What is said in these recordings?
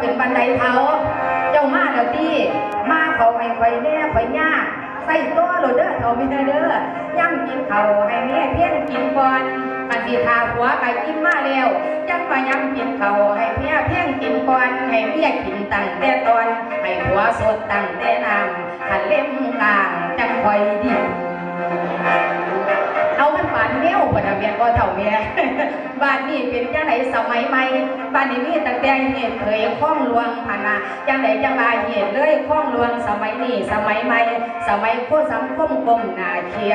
เป็นบันไดเท้าเจ้ามาแล้วตี้มาเขาให้ไฟแน่ไฟยากใส่ตัวโหลดเด้อเท่ามีเด้อย่ำกินเขาให้แม่เพี้ยนกินก่อนอันที่ทาหัวไก่กินมาแล้วยังมาย้ำกินเขาให้เพี้ยเพี้ยนกินก่อนให้เมียกินตั้งแต่ตอนให้หัวสดตั้งแต่น้ำขันเล่มกลางจังคอยดีเอามัน ปานแนวบ่ทะเบียนบ่เท่าแม่บ้านนี้เป็นจังไดสมัยใหม่บ้านนี้มีตั้งแต่เหตุเคยคล้องลวงพันนะจังไดจังว่าเหตุเลยคล้องลวงสมัยนี้สมัยใหม่สมัยโคสังคมกลมหนาเคีย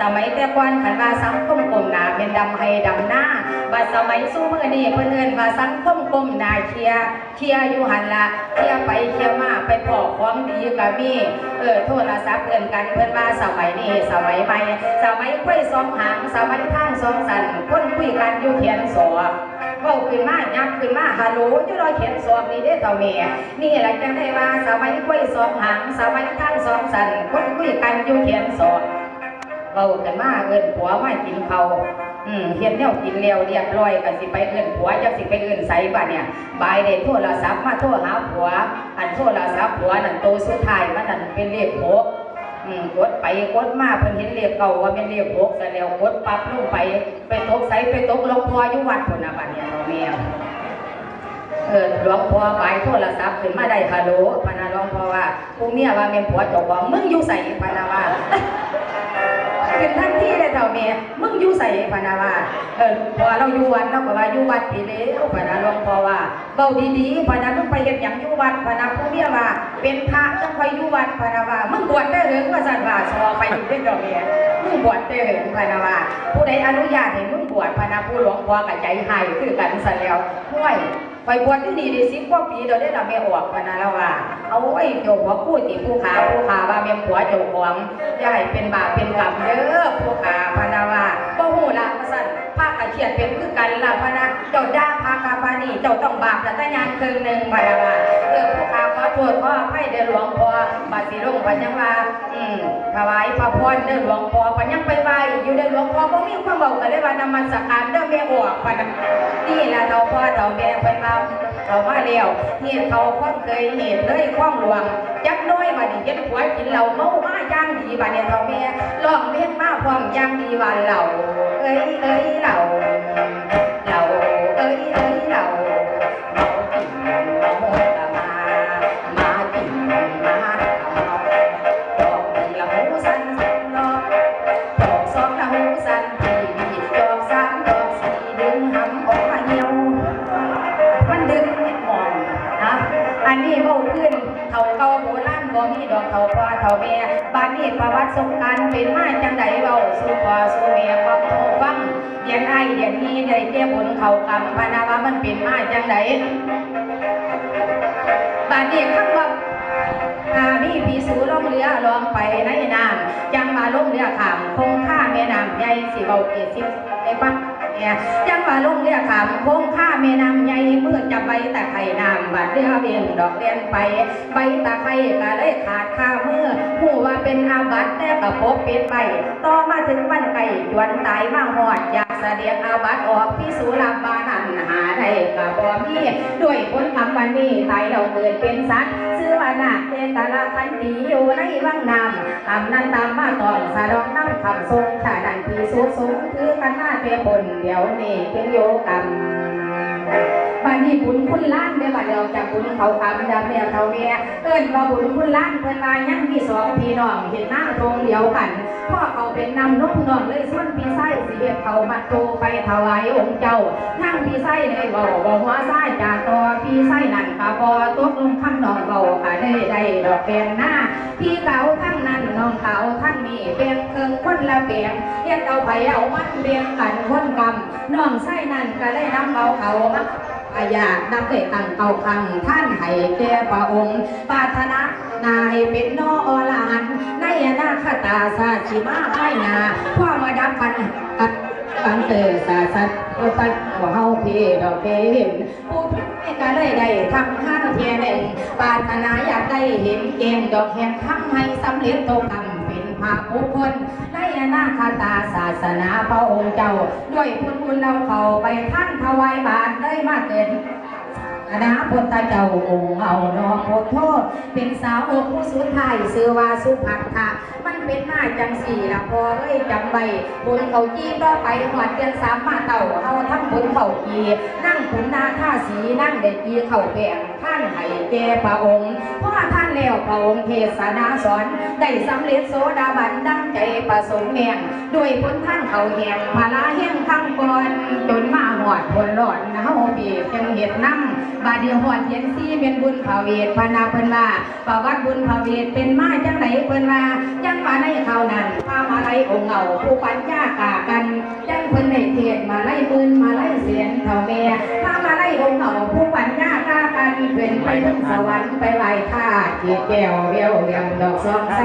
สมัยแต่ก่อนคันว่าสังคมกลมหนาเป็นดำให้ดำหน้าบัดสมัยสู้มื้อนี้เพิ่นเอินว่าสังคมกลมหนาเคียเคียอยู่หันละเคียไปเคียมาไปพอของดีก็มีเออโทรศัพท์เอิ้นกันเพิ่อนว่าสมัยนี้สมัยใหม่สมัยคุยสองหางสมัยทางสองสันคนคุยกันอยู่เขียนสอบเว้าขึ้นมายับขึ้นมาฮัลโหลอยู่รอยเขียนสอบนี่เด้เท่าแม่นี่แหละจังได้ว่าสมัยคุยสองหางสมัยทางสองสันคนคุยกันอยู่เขียนสอบเว้ากันมาเอิ้นผัวมากินเขาวอืมเฮ็ดแนวกินแล้วเรียบร้อยก็สิไปเอิ้นผัวจักสิไปเอิ้นไสบัดเนี่ยบายได้โทรศัพท์มาโทรหาผัว อันโทรศัพท์ผัวนั่นโตสุดท้ายมันนั่นเป็นเลขหก อืมกดไปกดมาเพิ่นเห็นเรียกเก่าว่าเป็นเรียกหกแต่แล้วกดปั๊บลงไป ไปตกใสไปตกหลวงพ่ออยู่วัดพุ่นน่ะบัดเนี่ยเราแม่เออหลวงพ่อไปโทรศัพท์ขึ้นมาได้ฮัลโหลพนหลวงพ่อว่าผู้เมียว่าแม่นผัวเจ้าของมึงอยู่ใส่พะนะว่า เป็นทันทีเลยเจ้าแม่มึงอยู่ใส่พนะว่าเออพอเราอยู่วัดเราก็ว่าอยู่วัดพี่แล้วพนะหลวงพ่อว่าเบาดีๆพนะมึงไปเฮ็ดหยังอยู่วัดพนะผู้เมียว่า เป็นพระจังคอยอยู่วัดพนะว่ามึงบวชได้หรือว่าสันว่าชอไปอยู่ด้อเจ้าแม่มึงบวชได้หรือพนะว่า ผู้ใดอนุญาตให้มึงบวชพนะผู้หลวงพ่อก็ใจให้คือกันซะแล้วห้วย ไปบวชที่นี่ได้10กว่าปีเราได้ละแม่ออกพะนะแล้วว่า เอาไอ้เจ้าหัวพูดติผู้ขาผู้ขาว่าแม่ผัวเจ้าของอย่าให้เป็นบาปเป็นกรรมเด้อผู้ขาพะนาว่าบ่หูละพระสันภาคกะเขียดเป็นคือกันละพะนะเจ้าด่าพากาปานี่เจ้าต้องบาปแต่ตะยานคืนหนึ่งพะนะว่าเออผู้ขา หลวงพ่อบาสิลงพะยังว่าอืมถวายพระพรเด้อหลวงพ่อพะยังไปไหวอยู่เด้อหลวงพ่อบ่มีความเว้ากันเลยว่านมัสการเด้อแม่ออกพะนะนี่ละเจ้าพ่อเจ้าแม่เพิ่นว่าเรามาแล้วเหตุเขาคนเคยเหตุเลยข้องหลวงจักน้อยมาดิเจ็ดหัวกินเหล้าเมามาย่างดีบาดเนี่ยเท่าแม่ร้องเพลงมาพร้อมย่างดีว่าเหล้าเอ้ยเอ้ยเหล้า เก่าโบราณบ่มีดอกเท่าพ่อเท่าแม่บ้านนี้ประวัติสงกรารเป็นมาจังใดเว้าสู่พ่อสู่แม่ฟังโทฟังเดียนไอเดียนนี้ได้เจ้ผลเขากรรมพานาว่ามันเป็นมาจังใดบ้านนี้ข้างว่าอามีผีสูล่องเรือลองไปในน้ำยังมาล่องเรือขามคงค่าแม่น้ำใหญ่สิเบาเกศิไอ้ปัก เนี่ยยังว่าลงเรือขามโค้งข้าแม่น้ำใหญ่เมื่อจะไปแตะไคร่น้ำบาดเรือเบียนดอกเรียนไปใบตะไคร่ก็เลยขาดค่าเมื่อผู้ว่าเป็นอาบัตแต่ก็พบเป็นไปต่อมาถึงวันไก่จวนตายมาหอดอยากเสดียงอาบัตออกพิสูลาบานันหาได้ก็บ่มีด้วยผลคำวันนี้ตายเราเกิดเป็นสัตว์ วนาเอตลาพันธีอยู่ในวังนำคำนั้นตามมาตอนสะดองน้ำคำทรงชาดันทีสูงสูงคือกันหน้าเปผลเดี๋ยวนี้เป็นโยกรรม บ้านนี้บุญคุณล้านเด้อบัดเราจากบุญเขาคำดำแมวเทาแม่เอิ้นว่าบุญคุณล้านเพิ่นว่ายังมีสองพี่น้องเห็นหน้าตรงเดียวกันพ่อเขาเป็นนำนกน้องเลยส่วนพี่ไส้สิเฮ็ดเขามาโตไปถวายองค์เจ้านั่งพี่ไส้เลยเว้าบ่หัวไส้จากต่อพี่ไส้นั่นก็บ่ตกลงคำนองเว้าก็ได้ได้ดอกเป็นหน้าพี่เก่าทั้งนั้นน้องเก่าทั้งนี้เป็นเคิงคนละเปียงเฮ็ดเอาไปเอามันเรียงกันคนกำน้องไส้นั่นก็ได้นำเอาเขามา อาญานับได้ตั้งเอาคังท่านให้แก่พระองค์ปารถนานายเป็นนออรหันในอนาคตาสาชิมาไพนาพ่อมาดับปันอัดปันเตอสาสัตโอตัดหัวเฮาเพดอกเพเห็นผู้พิการเลยได้ทำข้าเทียหนึ่งปารถนาอยากได้เห็นเกณฑ์ดอกแหงทำให้สำเร็จตรงกร รมเป็นภาพบุคคลในอนาคตาศาสนาพระองค์เจ้า ด้วยพุทธคุณเราเข้าไปท่านถวายบาทได้มาเกิดนะพุทธเจ้าองค์เอานอโพธิ์โทษ เป็นสาวองค์ผู้สุดท้ายชื่อว่าสุภัทะมันเป็นมาจังสี่ละพอเอ้ยจำไว้บุญเขาจี้ก็ไปหอดเดือนสามมาเต่าเอาทั้งบุญเขาจีนั่งขุนนาท่าสีนั่งเด็กกีเข่าแบง ท่านให้แก่พระองค์เพราะท่านแล้วพระองค์เทศนาสอน ได้สำเร็จโสดาบันดังใจประสงค์แมงด้วยพ้นท่านเขาแหงมาลาแห้งข้างก่อนจนมาหอดผลหลอดเฮาบีบจังเห็ดน้ำบาดีหอดเย็นซี่เป็นบุญภาเวทพานาเพิ่นว่าประวัติบุญภาเวทเป็นมาจังไหนเพิ่นว่าจังมาในเขาวนั้นพามาไล่องเงาผู้ปัญญากากันจังเพิ่นได้เทศมาไล่ปืนมาไล่เสียนเท่าแม่พามาไล่องเงาผู้ปัญญา เป็นไปถึงสวรรค์ไปไหว้ท่าจีแก้วเบี้ยวเรียมดอกซองใส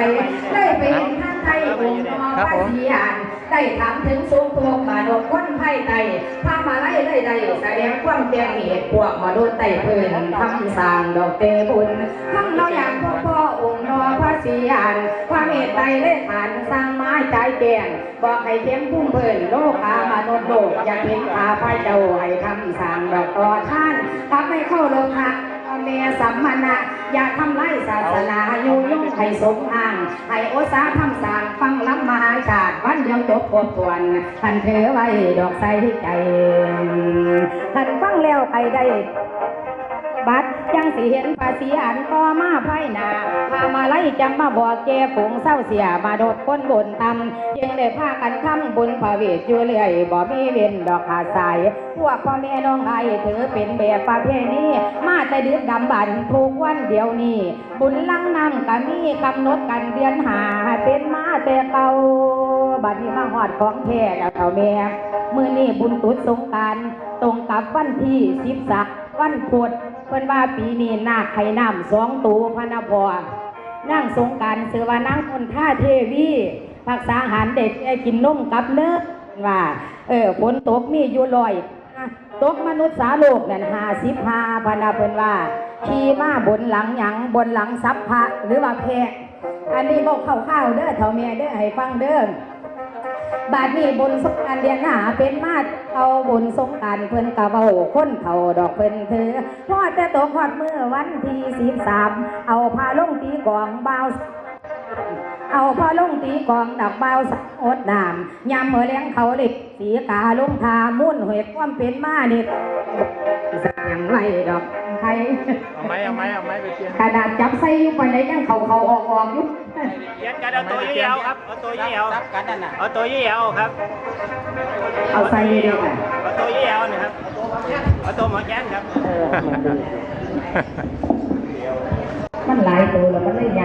ได้ไปเห็นท่านไทยองค์นอพระศรีอานได้ถามถึงสูงตัวมาดกคนไทยไตพามาไล่เลยได้แสดงความแจ้งเหตุพวกมาโดนไต่เพิ่นทำสร้างดอกเตบุญทั้งเราอยากพ่อพ่อองค์นอพระศรีอานความเหตุใดเลยฐานสร้างไม้ใจแก่งบอกให้เทียมพุ่มเพิ่นโลกามนุษย์โลกอยากเห็นขาพระเจ้าให้ทำสร้างดอกต่อท่านทำให้เข้าโลกะเมียสัมมณะอย่าทำไล่ศาสนาอยยุ่งให้สมอ้างให้โอสาทำสร้างฟังล้ำมหาชาติวันเดียวจบครบถ้วนท่านเธอไว้ดอกใสใจท่านฟังแล้วไปได้บัด ยังสิเห็นภาษีอันต่อมาภายนาพามาไล่จังมาบอกแกผงเศร้าเสียมาโดดคนบนตำยังได้พากันทำบุญพระเวทอยู่เรื่อยบ่มีเว้นดอกขาดสาย พวกพ่อแม่น้องไอ้ถือเป็นแบบประเพณีมาแต่ดึกดำบรรทุกวันเดียวนี้ บุญลังนำก็มีกำหนดกันเดือนหาเป็นมาแต่เก่าบัดนี้มาหอดของแท้แล้วเท่าแม่มือนี้บุญตรุษสงการตรงกับวันที่สิบสักวันพุธ เพิ่นว่าปีนี้นาคไข่น้ำสองตูพะนพอนั่งสงการเสือว่านั่งคนท่าเทวีผักษาอาหารเด็กแกกินนมกับเนื้อเพิ่นว่า เออฝนตกมีอยู่ลอยตกมนุษย์สาโลกนั่นหาสิบหาพนะเพิ่นว่าขี่มาบนหลังหยังบนหลังซับพระหรือว่าแพะอันนี้บอกข้าวๆเด้อเถ่าแม่เด้อให้ฟังเด้อ บาดนี้บนสงการเดือนหาเป็นมาดเอาบนสงการเพิ่นกะเว้าคนเฒ่าดอกเพิ่นเถือพอแต่ตกฮอดมือวันที่สิบสามเอาพาลงตีกลองเบาเอาพาลงตีกลองดักเบาสอดน้ำยามมื้อแลงเขาเด็กสีกาลงทามุ่นเหตุความเป็นมานี่สักอย่งไรดอก ใคร เอาไหมเอาไหมเอาไหมไปเชียงขนาดจับใส่อยู่ปานใดยังเขาเขาออกออกอยู่เชียงกันเอาตัวยี่เอาครับ เอาตัวยี่เอาซับกันนั่นน่ะเอาตัวยี่เอาครับ เอาใส่เดียวกันเอาตัวยี่เอาเนี่ยครับ เอาตัวหมอแจ้งครับเออมันหลายตัวแล้วมันเลยย